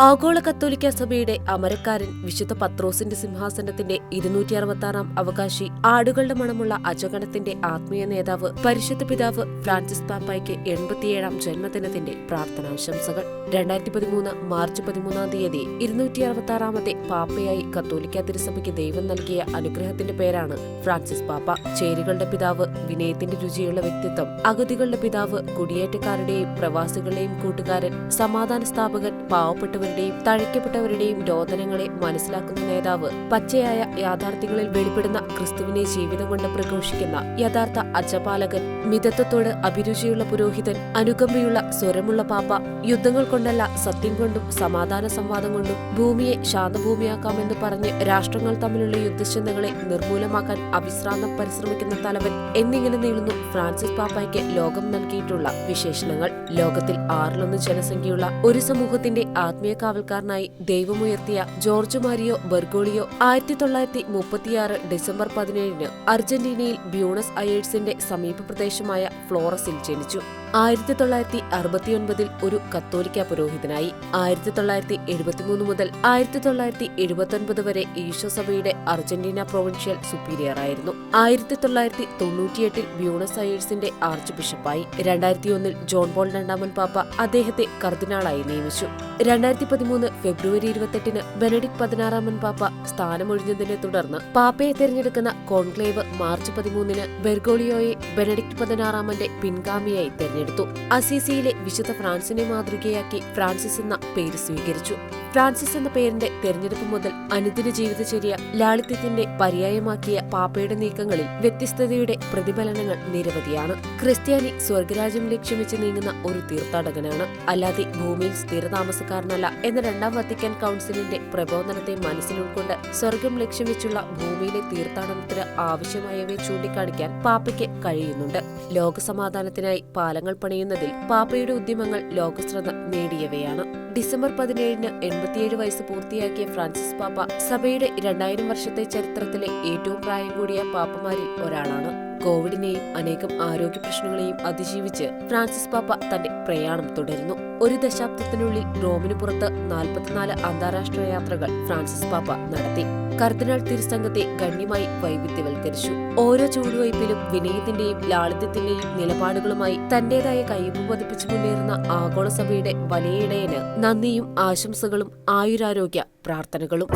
ആഗോള കത്തോലിക്ക സഭയുടെ അമരക്കാരൻ വിശുദ്ധ പത്രോസിന്റെ സിംഹാസനത്തിന്റെ ഇരുന്നൂറ്റി അറുപത്തി ആറാം അവകാശി ആടുകളുടെ മണമുള്ള അജഗണത്തിന്റെ ആത്മീയ നേതാവ് പരിശുദ്ധ പിതാവ് ഫ്രാൻസിസ് പാപ്പായ്ക്ക് എൺപത്തിയേഴാം ജന്മദിനത്തിന്റെ പ്രാർത്ഥനാശംസകൾ. രണ്ടായിരത്തി പതിമൂന്ന് മാർച്ച് പതിമൂന്നാം തീയതി ഇരുന്നൂറ്റി അറുപത്തി ആറാമത്തെ പാപ്പയായി കത്തോലിക്ക തിരുസഭയ്ക്ക് ദൈവം നൽകിയ അനുഗ്രഹത്തിന്റെ പേരാണ് ഫ്രാൻസിസ് പാപ്പ. ചേരികളുടെ പിതാവ് വിനയത്തിന്റെ രുചിയുള്ള വ്യക്തിത്വം അഗതികളുടെ പിതാവ് കുടിയേറ്റക്കാരുടെയും പ്രവാസികളുടെയും കൂട്ടുകാരൻ സമാധാന സ്ഥാപകൻ പാവപ്പെട്ടവരുടെയും തഴയ്ക്കപ്പെട്ടവരുടെയും രോദനങ്ങളെ മനസ്സിലാക്കുന്ന നേതാവ് പച്ചയായ യാഥാർത്ഥ്യങ്ങളിൽ വെളിപ്പെടുന്ന ക്രിസ്തുവിനെ ജീവിതം കൊണ്ട് പ്രഘോഷിക്കുന്ന യഥാർത്ഥ അജപാലകൻ മിതത്വത്തോട് അഭിരുചിയുള്ള പുരോഹിതൻ അനുകമ്പയുള്ള സ്വരമുള്ള പാപ്പ യുദ്ധങ്ങൾ കൊണ്ടല്ല സത്യം കൊണ്ടും സമാധാന സംവാദം കൊണ്ടും ഭൂമിയെ ശാന്തഭൂമിയാക്കാമെന്ന് പറഞ്ഞ് രാഷ്ട്രങ്ങൾ തമ്മിലുള്ള യുദ്ധചിന്തകളെ നിർമൂലമാക്കാൻ അവിശ്രാന്തം പരിശ്രമിക്കുന്ന തലവൻ എന്നിങ്ങനെ നീളുന്നു ഫ്രാൻസിസ് പാപ്പയ്ക്ക് ലോകം നൽകിയിട്ടുള്ള വിശേഷണങ്ങൾ. ലോകത്തിൽ ആറിലൊന്ന് ജനസംഖ്യയുള്ള ഒരു സമൂഹത്തിന്റെ ആത്മീയ കാവൽക്കാരനായി ദൈവമുയർത്തിയ ജോർജ് മാരിയോ ബെർഗോളിയോ ആയിരത്തി തൊള്ളായിരത്തി മുപ്പത്തിയാറ് ഡിസംബർ പതിനേഴിന് അർജന്റീനയിൽ ബ്യൂണസ് അയേഴ്സിന്റെ സമീപ പ്രദേശമായ ഫ്ലോറസിൽ ജനിച്ചു. ആയിരത്തി തൊള്ളായിരത്തി അറുപത്തിയൊൻപതിൽ ഒരു കത്തോലിക്ക പുരോഹിതനായി. ആയിരത്തി തൊള്ളായിരത്തി എഴുപത്തിമൂന്ന് മുതൽ ആയിരത്തി തൊള്ളായിരത്തി എഴുപത്തൊൻപത് വരെ ഈശോസഭയുടെ അർജന്റീന പ്രൊവിൻഷ്യൽ സുപ്പീരിയർ ആയിരുന്നു ആയിരത്തി തൊള്ളായിരത്തി തൊണ്ണൂറ്റിയെട്ടിൽ ബ്യൂണസ് അയേഴ്സിന്റെ ആർച്ച് ബിഷപ്പായി. രണ്ടായിരത്തി ഒന്നിൽ ജോൺ പോൾ രണ്ടാമൻ പാപ്പ അദ്ദേഹത്തെ കർദിനാളായി നിയമിച്ചു. രണ്ടായിരത്തി പതിമൂന്ന് ഫെബ്രുവരി ഇരുപത്തെട്ടിന് ബെനഡിക് പതിനാറാമൻ പാപ്പ സ്ഥാനമൊഴിഞ്ഞതിനെ തുടർന്ന് പാപ്പയെ തെരഞ്ഞെടുക്കുന്ന കോൺക്ലേവ് മാർച്ച് പതിമൂന്നിന് ബെർഗോളിയോയെ ബെനഡിക്ട് പതിനാറാമന്റെ പിൻഗാമിയായി തെരഞ്ഞെടുത്തു. അസീസിയിലെ വിശുദ്ധ ഫ്രാൻസിനെ മാതൃകയാക്കി ഫ്രാൻസിസ് എന്ന പേര് സ്വീകരിച്ചു. ഫ്രാൻസിസ് എന്ന പേരിന്റെ തെരഞ്ഞെടുപ്പ് മുതൽ അനുദിന ജീവിതചര്യ ലാളിത്യത്തിന്റെ പര്യായമാക്കിയ പാപ്പയുടെ നീക്കങ്ങളിൽ വ്യത്യസ്തതയുടെ പ്രതിഫലനങ്ങൾ നിരവധിയാണ്. ക്രിസ്ത്യാനി സ്വർഗരാജ്യം ലക്ഷ്യം വെച്ച് നീങ്ങുന്ന ഒരു തീർത്ഥാടകനാണ്. അല്ലാതെ ഭൂമിയിൽ സ്ഥിരതാമസക്കാരനല്ല എന്ന രണ്ടാം വത്തിക്കാൻ കൗൺസിലിന്റെ പ്രബോധനത്തെ മനസ്സിലുൾക്കൊണ്ട് സ്വർഗം ലക്ഷ്യം വെച്ചുള്ള ഭൂമിയിലെ തീർത്ഥാടനത്തിന് ആവശ്യമായവയെ ചൂണ്ടിക്കാണിക്കാൻ പാപ്പയ്ക്ക് കഴിയുന്നുണ്ട്. ലോകസമാധാനത്തിനായി പാലങ്ങൾ പണിയുന്നതിൽ പാപ്പയുടെ ഉദ്യമങ്ങൾ ലോകശ്രദ്ധ നേടിയവയാണ്. ഡിസംബർ പതിനേഴിന് എൺപത്തിയേഴ് വയസ്സ് പൂർത്തിയാക്കിയ ഫ്രാൻസിസ് പാപ്പ സഭയുടെ രണ്ടായിരം വർഷത്തെ ചരിത്രത്തിലെ ഏറ്റവും പ്രായം കൂടിയ പാപ്പമാരിൽ ഒരാളാണ്. കോവിഡിനെയും അനേകം ആരോഗ്യ പ്രശ്നങ്ങളെയും അതിജീവിച്ച് ഫ്രാൻസിസ് പാപ്പ തന്റെ പ്രയാണം തുടരുന്നു. ഒരു ദശാബ്ദത്തിനുള്ളിൽ റോമിന് പുറത്ത് നാൽപ്പത്തിനാല് അന്താരാഷ്ട്ര യാത്രകൾ ഫ്രാൻസിസ് പാപ്പ നടത്തി. കർദിനാൾ തിരുസംഘത്തെ ഗണ്യമായി വൈവിധ്യവൽക്കരിച്ചു. ഓരോ ചുവടുവയ്പിലും വിനയത്തിന്റെയും ലാളിത്യത്തിന്റെയും നിലപാടുകളുമായി തന്റേതായ കയ്യൊപ്പ് പതിപ്പിച്ചു മുന്നേറുന്ന ആഗോള സഭയുടെ വലിയ ഇടയന് നന്ദിയും ആശംസകളും ആയുരാരോഗ്യ പ്രാർത്ഥനകളും.